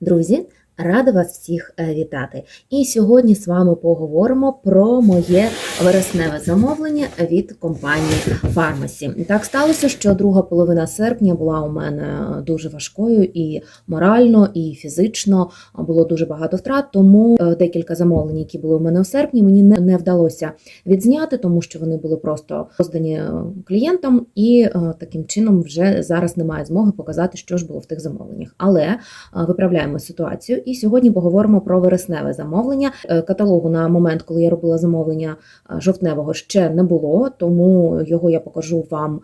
Друзі, рада вас всіх е, вітати. І сьогодні з вами поговоримо про моє вересневе замовлення від компанії Фармасі. Так сталося, що друга половина серпня була у мене дуже важкою і морально, і фізично було дуже багато втрат. Тому е, декілька замовлень, які були у мене в серпні, мені не, вдалося відзняти, тому що вони були просто роздані е, клієнтам, і таким чином вже зараз немає змоги показати, що ж було в тих замовленнях. Але виправляємо ситуацію. І сьогодні поговоримо про вересневе замовлення. Е, Каталогу на момент, коли я робила замовлення е, жовтневого, ще не було, тому його я покажу вам.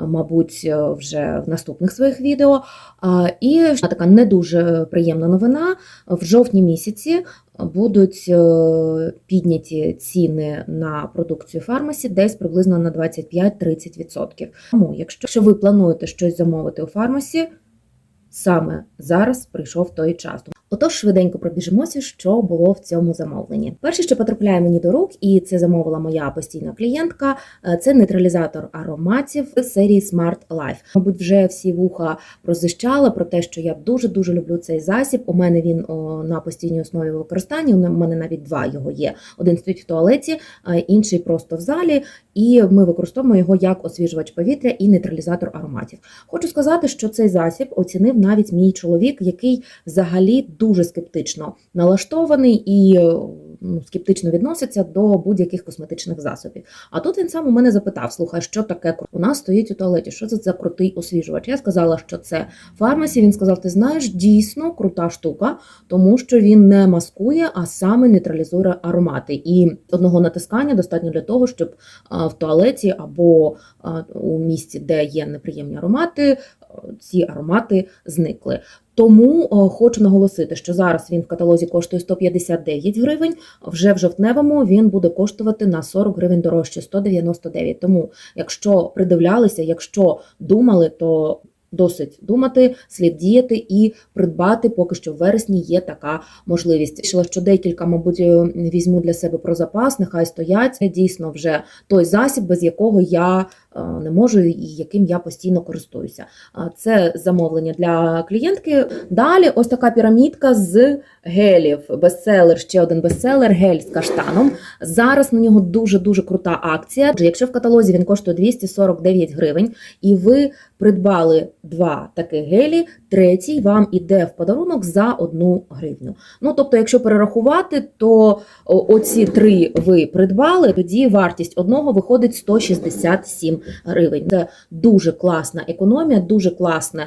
е, Мабуть, вже в наступних своїх відео. І така не дуже приємна новина. В жовтні місяці будуть підняті ціни на продукцію фармасі десь приблизно на 25-30%. Тому, якщо ви плануєте щось замовити у фармасі, саме зараз прийшов той час. Отож, швиденько пробіжимося, що було в цьому замовленні. Перше, що потрапляє мені до рук, і це замовила моя постійна клієнтка, е, це нейтралізатор ароматів з серії Smart Life. Мабуть, вже всі вуха прозищали про те, що я дуже дуже люблю цей засіб. У мене він на постійній основі використання. У мене навіть два його є. Один стоїть в туалеті, інший просто в залі. І ми використовуємо його як освіжувач повітря і нейтралізатор ароматів. Хочу сказати, що цей засіб оцінив навіть мій чоловік, який взагалі дуже скептично налаштований і е, ну, скептично відноситься до будь-яких косметичних засобів. А тут він сам у мене запитав: слухай, що таке у нас стоїть у туалеті? Що це за крутий освіжувач? Я сказала, що це фармасі. Він сказав: Ти знаєш, дійсно крута штука, тому що він не маскує, а саме нейтралізує аромати. І одного натискання достатньо для того, щоб в туалеті або у місці, де є неприємні аромати, ці аромати зникли. Тому о, хочу наголосити, що зараз він в каталозі коштує 159 гривень. Вже в жовтневому він буде коштувати на 40 гривень дорожче 199. Тому, якщо придивлялися, якщо думали, то досить думати, слід діяти і придбати. Поки що в вересні є така можливість. Рішила, що декілька, мабуть, е, візьму для себе про запас, нехай стоять. Дійсно вже той засіб, без якого я е, не можу і яким я постійно користуюся. Це замовлення для клієнтки. Далі ось така пірамідка з гелів. Бестселер, ще один бестселер, гель з каштаном. Зараз на нього дуже дуже крута акція. Якщо в каталозі він коштує 249 гривень, і ви придбали два таких гелі, третій вам іде в подарунок за одну гривню. Ну тобто, якщо перерахувати, то оці три ви придбали, тоді вартість одного виходить 167 гривень. Це дуже класна економія, дуже класна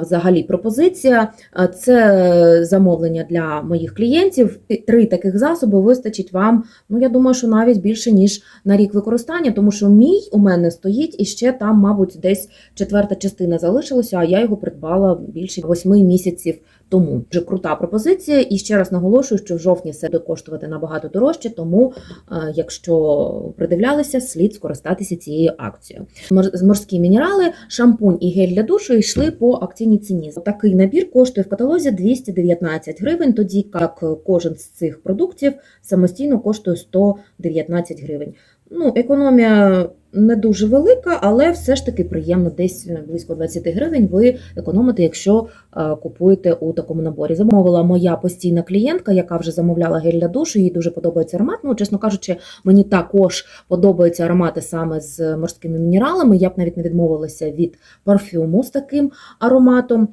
взагалі пропозиція. Це замовлення для моїх клієнтів. Три таких засоби вистачить вам. Ну я думаю, що навіть більше ніж на рік використання, тому що мій у мене стоїть і ще там, мабуть, десь четверта частина залишилася, а я його придбала більше восьми місяців тому. Дуже крута пропозиція. І ще раз наголошую, що в жовтні все буде коштувати набагато дорожче, тому е, якщо придивлялися, слід скористатися цією акцією. Мор- Морські мінерали, шампунь і гель для душу йшли по акційній ціні. Такий набір коштує в каталозі 219 гривень, тоді як кожен з цих продуктів самостійно коштує 119 гривень. Ну, економія не дуже велика, але все ж таки приємно. Десь близько 20 гривень ви економите, якщо е, купуєте у такому наборі. Замовила моя постійна клієнтка, яка вже замовляла гель для душу. Їй дуже подобається аромат. Ну, чесно кажучи, мені також подобаються аромати саме з морськими мінералами. Я б навіть не відмовилася від парфюму з таким ароматом.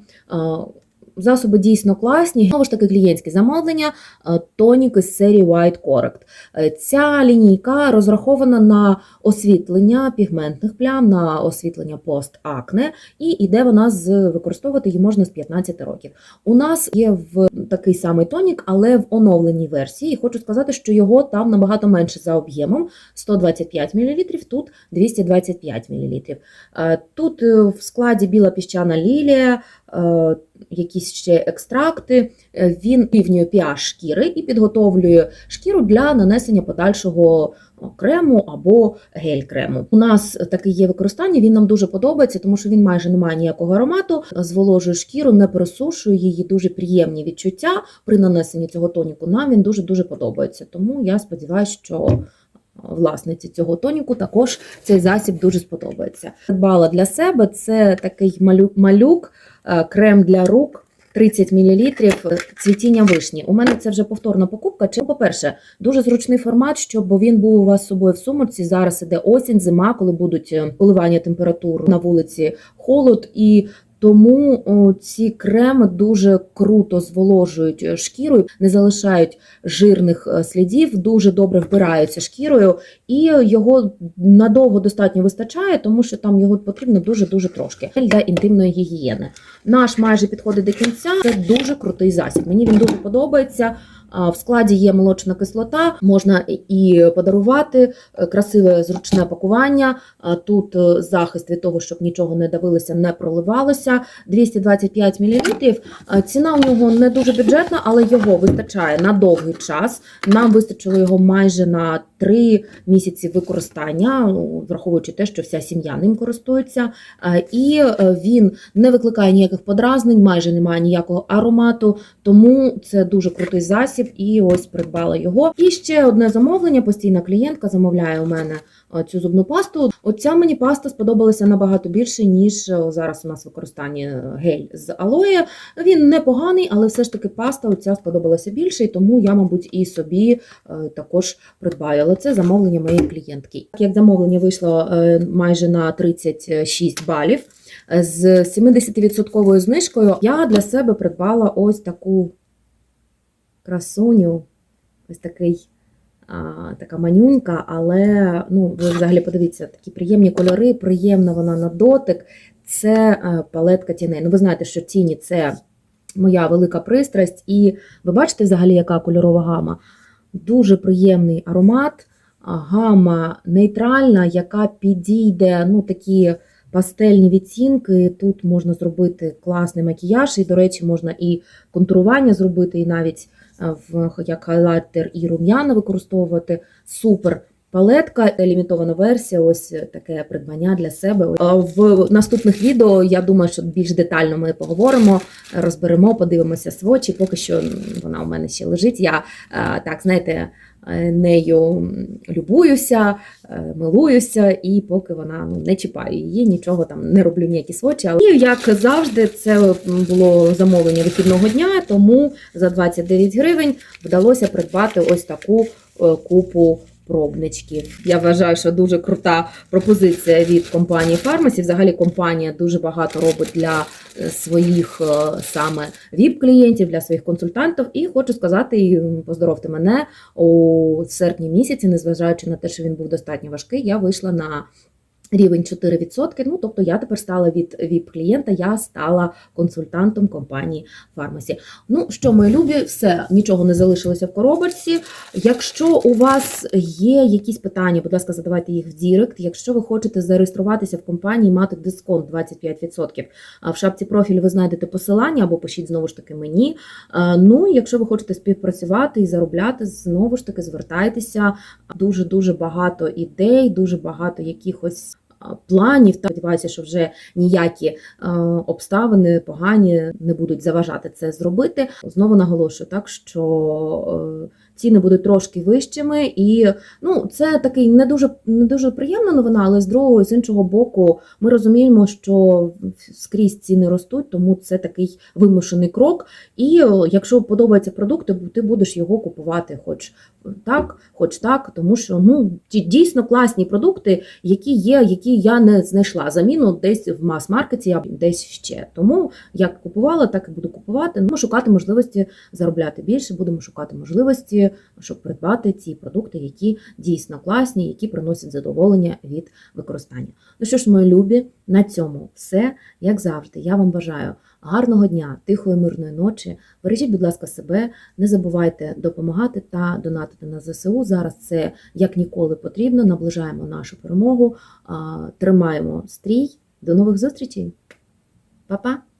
Засоби дійсно класні. Знову ж таки, клієнтські замовлення, е, тонік із серії White Correct. Е, Ця лінійка розрахована на освітлення пігментних плям, на освітлення постакне, і іде вона з використовувати її можна з 15 років. У нас є в такий самий тонік, але в оновленій версії. Хочу сказати, що його там набагато менше за об'ємом 125 мл, тут 225 мл. Е, Тут в складі біла піщана лілія. Е, Якісь ще екстракти, Е, він рівнює pH шкіри і підготовлює шкіру для нанесення подальшого крему або гель-крему. У нас таке є використання, він нам дуже подобається, тому що він майже не має ніякого аромату, зволожує шкіру, не пересушує її дуже приємні відчуття при нанесенні цього тоніку. Нам він дуже дуже подобається. Тому я сподіваюся, що власниці цього тоніку також цей засіб дуже сподобається. Придбала для себе це такий малюк, малюк е, крем для рук. 30 мл цвітіння вишні. У мене це вже повторна покупка. Чи, по-перше, дуже зручний формат, щоб він був у вас з собою в сумочці. Зараз іде осінь, зима, коли будуть е, коливання температур на вулиці, холод і. Тому ці креми дуже круто зволожують е, шкірою, не залишають жирних е, слідів, дуже добре вбираються шкірою, і його надовго достатньо вистачає, тому що там його потрібно дуже дуже трошки для інтимної гігієни. Наш майже підходить до кінця. Це дуже крутий засіб. Мені він дуже подобається. В складі є молочна кислота, можна і подарувати е, красиве зручне пакування. Тут е, захист від того, щоб нічого не давилося, не проливалося. 225 мл. Ціна у нього не дуже бюджетна, але його вистачає на довгий час. Нам вистачило його майже на 3 місяці використання, ну, враховуючи те, що вся сім'я ним користується. І е, він не викликає ніяких подразнень, майже немає ніякого аромату, тому це дуже крутий засіб. І ось придбала його. І ще одне замовлення. Постійна клієнтка замовляє у мене е, цю зубну пасту. Оця мені паста сподобалася набагато більше, ніж е, зараз у нас в використанні е, гель з алоє. Він непоганий, але все ж таки паста оця сподобалася більше, і тому я, мабуть, і собі також придбаю. Але це замовлення моєї клієнтки. Як замовлення вийшло майже на 36 балів. З 70% знижкою я для себе придбала ось таку красуню, ось такий. А, така манюнька, але ну, ви взагалі подивіться, такі приємні кольори, приємна вона на дотик. Це е, палетка тіней. Ну, ви знаєте, що тіні це моя велика пристрасть, і ви бачите взагалі, яка кольорова гама. Дуже приємний аромат, гама нейтральна, яка підійде, ну, такі пастельні відцінки. Тут можна зробити класний макіяж, і, до речі, можна і контурування зробити, і навіть як хайлайтер і рум'яна використовувати. Супер. Палетка, лімітована версія, ось таке придбання для себе. В наступних відео я думаю, що більш детально ми поговоримо, розберемо, подивимося свочі. Поки що вона у мене ще лежить. Я е, так знаєте, е, нею любуюся, е, милуюся, і поки вона ну, не чіпаю її, нічого там не роблю ніякі свочі. І як завжди, це було замовлення вихідного дня, тому за 29 гривень вдалося придбати ось таку е, купу пробничків. Я вважаю, що дуже крута пропозиція від компанії Фармасі. Взагалі компанія дуже багато робить для е, своїх е, саме ВІП-клієнтів, для своїх консультантів. І хочу сказати, поздоровте мене у серпні місяці, незважаючи на те, що він був достатньо важкий, я вийшла на. Рівень 4%, ну тобто я тепер стала від ВІП-клієнта, я стала консультантом компанії Фармасі. Ну що, мої любі, все, нічого не залишилося в коробочці. Якщо у вас є якісь питання, будь ласка, задавайте їх в Дірект. Якщо ви хочете зареєструватися в компанії, мати дисконт 25%, а в шапці профілю ви знайдете посилання або пишіть знову ж таки мені. Ну, якщо ви хочете співпрацювати і заробляти, знову ж таки звертайтеся. Дуже дуже багато ідей, дуже багато якихось планів. Та сподіваюся, що вже ніякі е, обставини погані не будуть заважати це зробити. Знову наголошую, так що. Е, Ціни будуть трошки вищими, і ну це такий не дуже не дуже приємна новина, але з другого з іншого боку, ми розуміємо, що скрізь ціни ростуть, тому це такий вимушений крок. І якщо подобається продукт, то ти будеш його купувати, хоч так, хоч так, тому що ну ті дійсно класні продукти, які є, які я не знайшла заміну десь в мас-маркеті або десь ще. Тому як купувала, так і буду купувати. Ну, шукати можливості заробляти більше, будемо шукати можливості, щоб придбати ці продукти, які дійсно класні, які приносять задоволення від використання. Ну що ж, мої любі, на цьому все. Як завжди, я вам бажаю гарного дня, тихої, мирної ночі. Бережіть, будь ласка, себе, не забувайте допомагати та донатити на ЗСУ. Зараз це як ніколи потрібно. Наближаємо нашу перемогу, тримаємо стрій. До нових зустрічей. Па-па!